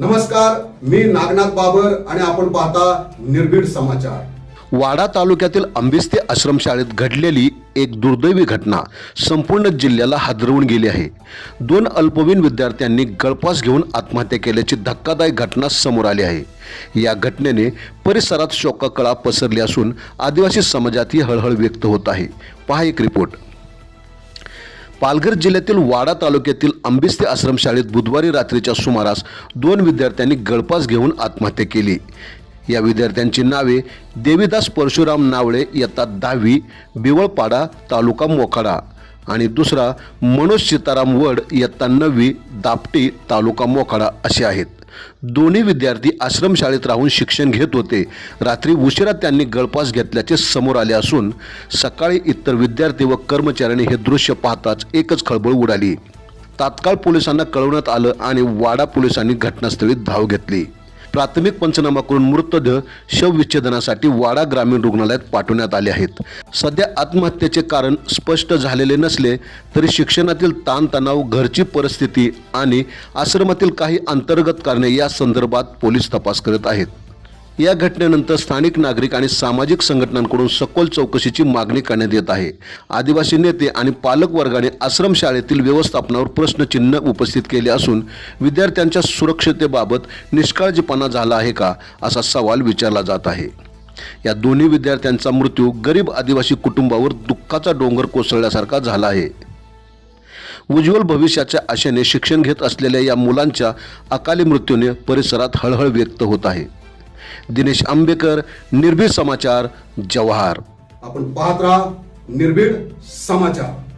नमस्कार मी नागनाथ बाबर आणि आपण पाहता निर्भीड समाचार. वाडा तालुक्यातील अंबिस्ते आश्रमशाळेत घडलेली एक दुर्दैवी घटना संपूर्ण जिल्ह्याला हादरवून गेली आहे. दोन अल्पवयीन विद्यार्थ्यांनी गळपास घेऊन आत्महत्या केल्याची धक्कादायक घटना समोर आली आहे. या घटनेने परिसरात शोककळा पसरली असून आदिवासी समाजातही हळहळ व्यक्त होत आहे. पहा एक रिपोर्ट. पालघर जिल्ह्यातील वाडा तालुक्यातील आंबिस्ते आश्रमशाळेत बुधवारी रात्रीच्या सुमारास दोन विद्यार्थ्यांनी गळपास घेऊन आत्महत्या केली. या विद्यार्थ्यांची नावे देवीदास परशुराम नावळे इयत्ता दहावी बिवळपाडा तालुका मोखाडा आणि दुसरा मनोज सीताराम वड इयत्ता नववी दापटी तालुका मोखाडा असे आहेत. दोन्ही विद्यार्थी आश्रमशाळेत राहून शिक्षण घेत होते. रात्री उशिरा त्यांनी गळपास घेतल्याचे समोर आले असून सकाळी इतर विद्यार्थी व कर्मचाऱ्यांनी हे दृश्य पाहताच एकच खळबळ उडाली. तात्काळ पोलिसांना कळवण्यात आलं आणि वाडा पोलिसांनी घटनास्थळी धाव घेतली. प्राथमिक पंचनामा करून मृतदेह शवविच्छेदनासाठी वाडा ग्रामीण रुग्णालयात पाठवण्यात आले आहेत. सध्या आत्महत्येचे कारण स्पष्ट झालेले नसले तरी शिक्षणातील ताणतणाव घरची परिस्थिती आणि आश्रमातील काही अंतर्गत कारणे या संदर्भात पोलीस तपास करत आहेत. या घटनेनंतर स्थानिक नागरिक आणि सामाजिक संघटनांकडून सखोल चौकशीची मागणी करण्यात येत आहे. आदिवासी नेते आणि पालक वर्गाने आश्रमशाळेतील व्यवस्थापनावर प्रश्नचिन्ह उपस्थित केले असून विद्यार्थ्यांच्या सुरक्षतेबाबत निष्काळजीपणा झाला आहे का असा सवाल विचारला जात आहे. या दोन्ही विद्यार्थ्यांचा मृत्यू गरीब आदिवासी कुटुंबावर दुःखाचा डोंगर कोसळल्यासारखा झाला आहे. उज्ज्वल भविष्याच्या आशेने शिक्षण घेत असलेल्या या मुलांच्या अकाली मृत्यूने परिसरात हळहळ व्यक्त होत आहे. दिनेश आंबेकर निर्भीड समाचार जवाहर. आपण पाहत राहा निर्भीड समाचार.